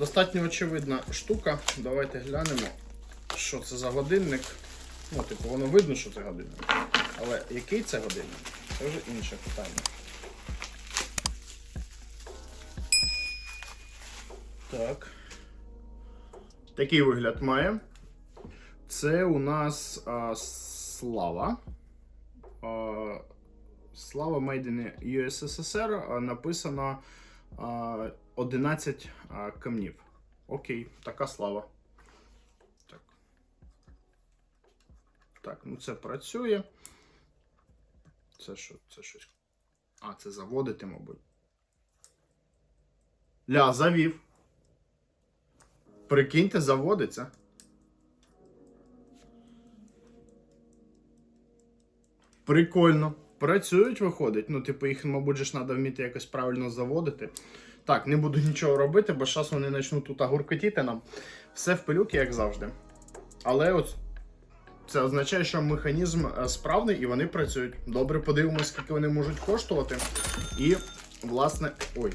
Достатньо очевидна штука. Давайте глянемо, що це за годинник. Ну, типу, воно видно, що це годинник. Але який це годинник? Це вже інше питання. Так. Такий вигляд має. Це у нас а, слава. А, слава Made in USSR. а, Написано а, 11 камнів. Окей, така слава. Так. Так, ну це працює. Це що? Це щось. А, це заводити, мабуть. Ля, завів. Прикиньте, заводиться. Прикольно. Працюють, виходить. Ну, типу, їх, мабуть, ж треба вміти якось правильно заводити. Так, не буду нічого робити, бо зараз вони почнуть тут гуркотіти нам. Все в пилюки, як завжди. Але от це означає, що механізм е, справний і вони працюють. Добре, подивимось, скільки вони можуть коштувати. І, власне, ой,